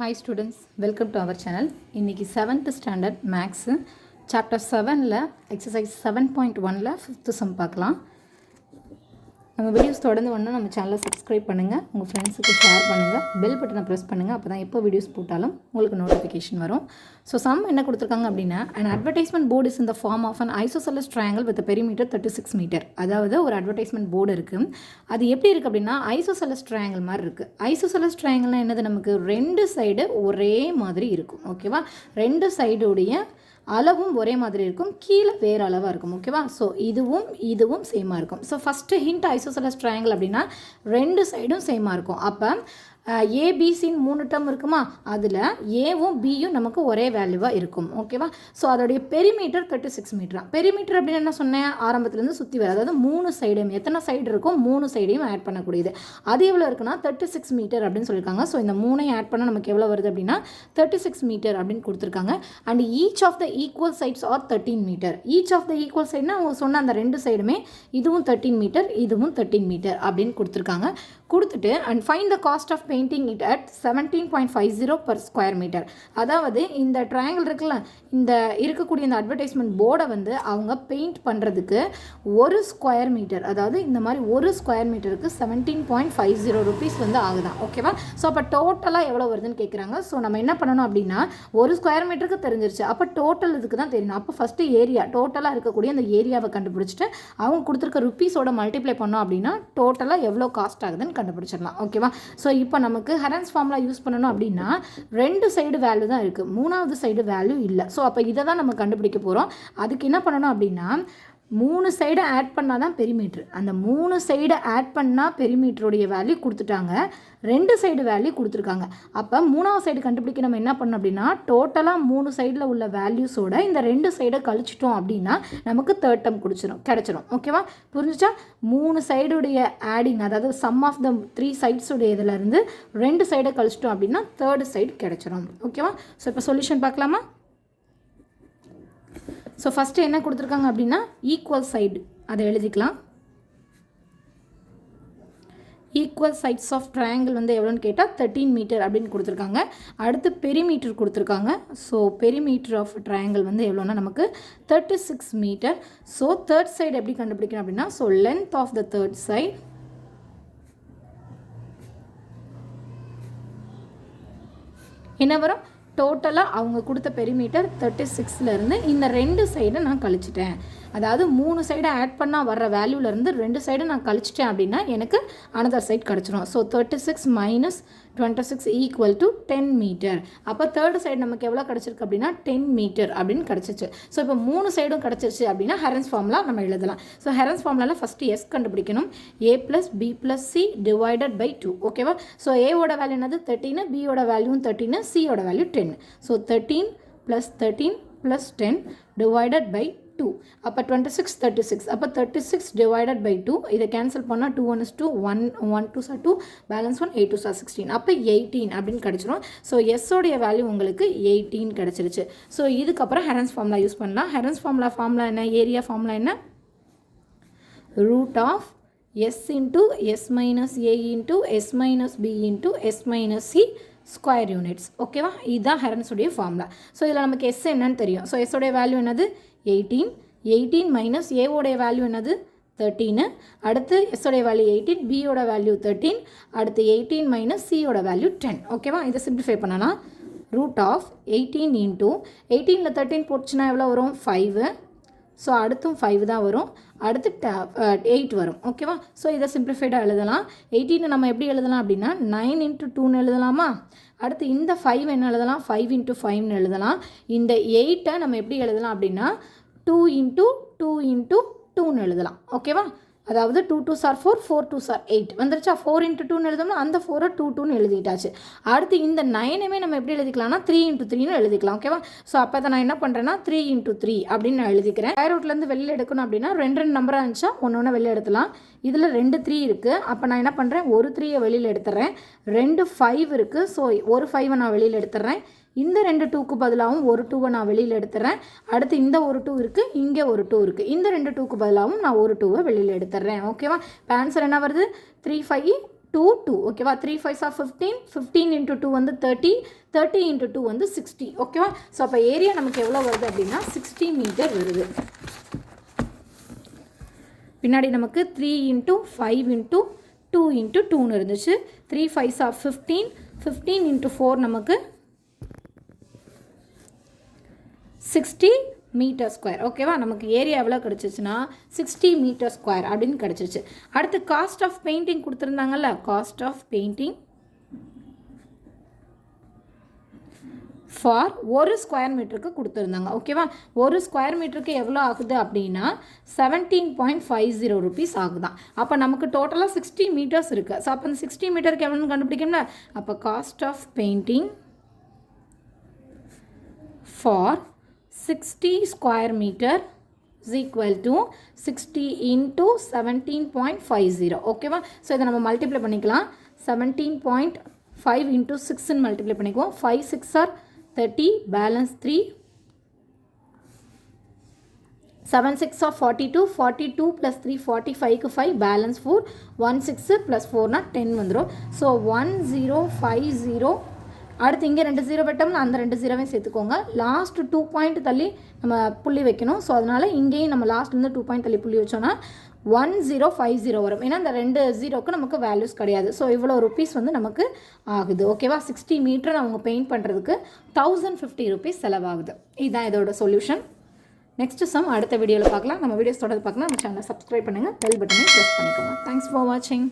Hi students welcome to our channel இன்றைக்கி seventh standard maths chapter செவனில் exercise seven point ஒனில் fifth sum பார்க்கலாம். நம்ம வீடியோஸ் தொடர்ந்து ஒன்று நம்ம சேனலை சப்ஸ்கிரைப் பண்ணுங்கள் உங்கள் ஃப்ரெண்ட்ஸுக்கு ஷேர் பண்ணுங்கள் பெல் பட்டனை ப்ரெஸ் பண்ணுங்கள் அப்போ தான் எப்போ வீடியோஸ் போட்டாலும் உங்களுக்கு நோட்டிஃபிகேஷன் வரும். ஸோ சம் என்ன கொடுத்துருக்காங்க அப்படின்னா அண்ட் அட்வர்டைஸ்மெண்ட் போர்டு இஸ் இந்த form of an isosceles triangle with perimeter thirty six metre அதாவது ஒரு அட்வர்டைஸ்மெண்ட் போர்டு இருக்குது அது எப்படி இருக்குது அப்படின்னா ஐசோசலஸ் ட்ரையாங்கல் மாதிரி இருக்குது ஐசோசலஸ் ட்ரையாங்கல்னால் என்னது? நமக்கு ரெண்டு சைடு ஒரே மாதிரி இருக்கும். ஓகேவா ரெண்டு சைடுடைய அளவும் ஒரே மாதிரி இருக்கும் கீழே வேறு அளவாக இருக்கும் ஓகேவா ஸோ இதுவும் இதுவும் சேமாக இருக்கும். So first hint isosceles triangle அப்படின்னா ரெண்டு சைடும் சேமாக இருக்கும். அப்போ ஏபிசின்னு மூணு டேர்ம் இருக்குமா? அதில் ஏவும் பியும் நமக்கு ஒரே வேல்யூவாக இருக்கும். ஓகேவா ஸோ அதோடைய பெரிமீட்டர் தேர்ட்டி சிக்ஸ் மீட்டரா பெரிமீட்டர் அப்படின்னு என்ன சொன்னேன்? ஆரம்பத்துலேருந்து சுற்றி வர அதாவது மூணு சைடையும் எத்தனை சைடு இருக்கும் மூணு சைடையும் ஆட் பண்ணக்கூடியது. அது எவ்வளோ இருக்குன்னா தேர்ட்டி சிக்ஸ் மீட்டர் அப்படின்னு சொல்லியிருக்காங்க. ஸோ இந்த மூணையும் ஆட் பண்ணால் நமக்கு எவ்வளோ வருது அப்படின்னா தேர்ட்டி சிக்ஸ் மீட்டர் அப்படின்னு கொடுத்துருக்காங்க. And each of the equal sides are thirteen metre each of the equal சைட்னா அவங்க சொன்ன அந்த ரெண்டு சைடுமே இதுவும் தேர்ட்டீன் மீட்டர் இதுவும் தேர்ட்டீன் மீட்டர் அப்படின்னு கொடுத்துருக்காங்க. கொடுத்துட்டு and find the cost of painting it at seventeen point five zero per square metre அதாவது இந்த ட்ரையாங்கிள் இருக்குல்ல இந்த இருக்கக்கூடிய இந்த அட்வர்டைஸ்மெண்ட் போர்டை வந்து அவங்க பெயிண்ட் பண்ணுறதுக்கு ஒரு ஸ்கொயர் மீட்டர் அதாவது இந்த மாதிரி ஒரு ஸ்கொயர் மீட்டருக்கு seventeen point five zero rupees வந்து ஆகுதான். ஓகேவா ஸோ அப்போ டோட்டலாக எவ்வளோ வருதுன்னு கேட்குறாங்க ஸோ நம்ம என்ன பண்ணணும் அப்படின்னா ஒரு ஸ்கொயர் மீட்டருக்கு தெரிஞ்சிருச்சு. அப்போ டோட்டல் இதுக்கு தான் தெரியணும் அப்போ ஃபஸ்ட்டு ஏரியா டோட்டலாக இருக்கக்கூடிய அந்த ஏரியாவை கண்டுபிடிச்சிட்டு அவங்க கொடுத்துருக்க ருப்பீஸோட மல்டிப்ளை பண்ணோம் அப்படின்னா டோட்டலாக எவ்வளோ காஸ்ட் ஆகுதுன்னு கண்டுபிடிச்சிடலாம். ஓகேவா ஸோ இப்போ நமக்கு ஹெரன்ஸ் ஃபார்முலா யூஸ் பண்ணணும் அப்படின்னா ரெண்டு சைடு வேல்யூ தான் இருக்குது மூணாவது சைடு வேல்யூ இல்லை. ஸோ அப்போ இதை தான் நம்ம கண்டுபிடிக்க போகிறோம் அதுக்கு என்ன பண்ணணும் அப்படின்னா மூணு சைடை ஆட் பண்ணால் தான் பெரிமீட்ரு அந்த மூணு சைடை ஆட் பண்ணால் பெரிமீட்டருடைய வேல்யூ கொடுத்துட்டாங்க. ரெண்டு சைடு வேல்யூ கொடுத்துருக்காங்க. அப்போ மூணாவது சைடு கண்டுபிடிக்க நம்ம என்ன பண்ணோம் அப்படின்னா டோட்டலாக மூணு சைடில் உள்ள வேல்யூஸோட இந்த ரெண்டு சைடை கழிச்சிட்டோம் அப்படின்னா நமக்கு தேர்ட் டம் குடிச்சிடும் கிடச்சிரும். ஓகேவா புரிஞ்சுச்சா? மூணு சைடுடைய ஆடிங் அதாவது சம் ஆஃப் த த்ரீ சைட்ஸுடைய இதிலேருந்து ரெண்டு சைடை கழிச்சிட்டோம் அப்படின்னா தேர்டு சைடு கிடச்சிரும். ஓகேவா ஸோ இப்போ சொல்யூஷன் பார்க்கலாமா? ஸோ ஃபஸ்ட்டு என்ன கொடுத்துருக்காங்க அப்படின்னா ஈக்குவல் சைடு அதை எழுதிக்கலாம். ஈக்குவல் சைட்ஸ் ஆஃப் ட்ரையாங்கிள் வந்து எவ்வளோன்னு கேட்டால் தேர்ட்டீன் மீட்டர் அப்படின்னு கொடுத்துருக்காங்க. அடுத்து பெரிமீட்டர் கொடுத்துருக்காங்க. ஸோ பெரிமீட்டர் ஆஃப் ட்ரையாங்கிள் வந்து எவ்வளோன்னா நமக்கு thirty six meter so third side எப்படி கண்டுபிடிக்கணும் அப்படின்னா so length of the third side என்ன வரும்? டோட்டலாக அவங்க கொடுத்த பெரிமீட்டர் தேர்ட்டி சிக்ஸ்லேருந்து இந்த ரெண்டு சைடை நான் கழிச்சிட்டேன். அதாவது மூணு சைடை ஆட் பண்ணால் வர்ற வேல்யூலேருந்து ரெண்டு சைடை நான் கழிச்சிட்டேன் அப்படின்னா எனக்கு அனதர் சைட் கிடச்சிரும். So thirty six minus twenty six equal to ten meter அப்போ தேர்டு சைடு நமக்கு எவ்வளோ கிடச்சிருக்கு அப்படின்னா டென் மீட்டர் அப்படின்னு கிடச்சிச்சு. ஸோ இப்போ மூணு சைடும் கிடச்சிருச்சு அப்படின்னா ஹெரன்ஸ் ஃபார்முலா நம்ம எழுதலாம். ஸோ ஹெரன்ஸ் ஃபார்முலாவில் ஃபஸ்ட்டு எஸ் கண்டுபிடிக்கணும். A plus B plus C divided by two ஓகேவா ஸோ ஏவோட வேல்யூ என்னது? தேர்ட்டின்னு பியோட வேல்யூவும் தேர்ட்டின்னு சியோட value ten so thirteen plus thirteen plus ten divided by two அப்போ டுவெண்ட்டி சிக்ஸ் தேர்ட்டி சிக்ஸ் அப்போ thirty six divided by two இதை கேன்சல் பண்ணால் two one is two one one two are two balance one eight two are sixteen அப்போ eighteen அப்படின்னு கிடச்சிரும். So எஸ்ஸோடைய value உங்களுக்கு eighteen கிடச்சிருச்சு. ஸோ இதுக்கப்புறம் ஹெரன்ஸ் ஃபார்முலா யூஸ் பண்ணலாம். ஹெரன்ஸ் ஃபார்முலா ஃபார்முலா என்ன? ஏரியா ஃபார்முலா என்ன? Root of S into S minus A into S minus B into S minus C square units ஓகேவா இதுதான் ஹெரன்ஸுடைய ஃபார்முலா ஸோ இதில் நமக்கு எஸ் என்னன்னு தெரியும். ஸோ எஸ்ஸோடைய வேல்யூ என்னது? எயிட்டீன் எயிட்டீன் மைனஸ் ஏவோடைய வேல்யூ என்னது? தேர்ட்டீனு அடுத்து எஸ்ஸோடைய வேல்யூ எயிட்டீன் பியோட வேல்யூ தேர்ட்டீன் அடுத்து எயிட்டீன் மைனஸ் சியோட வேல்யூ டென் ஓகேவா இதை சிம்பிளிஃபை பண்ணலாம். ரூட் ஆஃப் எயிட்டீன் இன்ட்டு எயிட்டீனில் தேர்ட்டீன் போட்டுச்சுன்னா எவ்வளோ வரும்? ஃபைவு ஸோ அடுத்தும் ஃபைவ் தான் வரும். அடுத்து எயிட் uh, வரும். ஓகேவா ஸோ இதை சிம்பிளிஃபைடாக எழுதலாம். எயிட்டீனை நம்ம எப்படி எழுதலாம் அப்படின்னா நைன் இன்ட்டு டூன்னு எழுதலாமா? அடுத்து இந்த ஃபைவ் என்ன எழுதலாம்? ஃபைவ் இன்ட்டு ஃபைவ்னு எழுதலாம். இந்த எயிட்டை நம்ம எப்படி எழுதலாம் அப்படின்னா டூ இன்ட்டு டூ இன்ட்டு டூன்னு எழுதலாம். ஓகேவா அதாவது two two are four four two are eight வந்துருச்சா? ஃபோர் இன்ட்டு டூன்னு எழுதோம்னா அந்த ஃபோரை டூ டூன்னு எழுதிட்டாச்சு. அடுத்து இந்த நைனுமே நம்ம எப்படி எழுதிக்கலாம்னா த்ரீ இன்ட்டு த்ரீன்னு எழுதிக்கலாம். ஓகேவா ஸோ அப்போ தான் நான் என்ன பண்ணுறேன்னா த்ரீ இன்ட்டு த்ரீ அப்படின்னு நான் எழுதிக்கிறேன். ஸ்கொயர் ரூட்லேருந்து வெளியில் எடுக்கணும் அப்படின்னா ரெண்டு ரெண்டு நம்பராக இருந்துச்சா? ஒன்று ஒன்று வெளியில் எடுத்துலாம். இதில் ரெண்டு த்ரீ இருக்குது அப்போ நான் என்ன பண்ணுறேன் ஒரு த்ரீயை வெளியில் எடுத்துறேன். ரெண்டு ஃபைவ் இருக்குது ஸோ ஒரு ஃபைவை நான் வெளியில் எடுத்துடுறேன் இந்த ரெண்டு டூக்கு பதிலாகவும் ஒரு டூவை நான் வெளியில் எடுத்துறேன். அடுத்து இந்த ஒரு டூ இருக்குது இங்கே ஒரு டூ இருக்குது இந்த ரெண்டு டூக்கு பதிலாகவும் நான் ஒரு டூவை வெளியில் எடுத்துடுறேன் ஓகேவா இப்போ ஆன்சர் என்ன வருது? த்ரீ ஃபைவ் டூ டூ ஓகேவா three five of fifteen fifteen into two வந்து தேர்ட்டி தேர்ட்டி இன்ட்டு டூ வந்து சிக்ஸ்டி ஓகேவா ஸோ அப்போ ஏரியா நமக்கு எவ்வளோ வருது அப்படின்னா சிக்ஸ்டி மீட்டர் வருது. பின்னாடி நமக்கு three into five into two into டூன்னு இருந்துச்சு. Three five of fifteen fifteen into four நமக்கு சிக்ஸ்டி மீட்டர் ஸ்கொயர் ஓகேவா நமக்கு ஏரியா எவ்வளோ கிடச்சிச்சுன்னா சிக்ஸ்டி மீட்டர் ஸ்கொயர் அப்படின்னு கிடச்சிச்சு. அடுத்து காஸ்ட் ஆஃப் பெயிண்டிங் கொடுத்துருந்தாங்கல்ல? காஸ்ட் ஆஃப் பெயிண்டிங் ஃபார் ஒரு ஸ்கொயர் மீட்டருக்கு கொடுத்துருந்தாங்க. ஓகேவா ஒரு ஸ்கொயர் மீட்டருக்கு எவ்வளோ ஆகுது அப்படின்னா seventeen point five zero rupees ஆகுதான். அப்போ நமக்கு டோட்டலாக சிக்ஸ்டி மீட்டர்ஸ் இருக்குது ஸோ அப்போ அந்த சிக்ஸ்டி மீட்டருக்கு எவ்வளோன்னு கண்டுபிடிக்கணும்ல? அப்போ cost of painting for sixty square meter is equal to sixty into seventeen point five zero ஓகேவா ஸோ இதை நம்ம மல்டிப்ளை பண்ணிக்கலாம். செவன்டீன் பாயிண்ட் ஃபைவ் இன்ட்டு சிக்ஸ்ன்னு மல்டிப்ளை பண்ணிக்குவோம். Five six are thirty balance three seven six of forty two forty two plus three forty ஃபைவ்க்கு five balance four one six plus ஃபோர்னால் ten வந்துடும் so one zero five zero அடுத்து இங்கே ரெண்டு zero வெட்டோம்னா அந்த ரெண்டு ஜீரோவையும் சேர்த்துக்கோங்க. லாஸ்ட் டூ பாயிண்ட் தள்ளி நம்ம புள்ளி வைக்கணும். ஸோ அதனால் இங்கேயும் நம்ம லாஸ்ட்லேருந்து டூ பாயிண்ட் தள்ளி புள்ளி வச்சோன்னா ஒன் ஜீரோ ஃபைவ் ஜீரோ வரும். ஏன்னா அந்த ரெண்டு ஜீரோக்கு நமக்கு வேல்யூஸ் கிடையாது. ஸோ இவ்வளோ ருபீஸ் வந்து நமக்கு ஆகுது. ஓகேவா சிக்ஸ்டி மீட்டர் அவங்க பெயிண்ட் பண்ணுறதுக்கு தௌசண்ட் ஃபிஃப்டி ருபீஸ் செலவாகுது. இதுதான் இதோட சொல்யூஷன் நெக்ஸ்ட் சம் அடுத்த வீடியோவில் பார்க்கலாம். நம்ம வீடியோஸ் தொடர்ந்து பார்க்கலாம். நம்ம சேனலை சப்ஸ்கிரைப் பண்ணுங்கள் பெல் பட்டனை ப்ரெஸ் பண்ணிக்கோங்க. தேங்க்ஸ் ஃபார் வாட்சிங்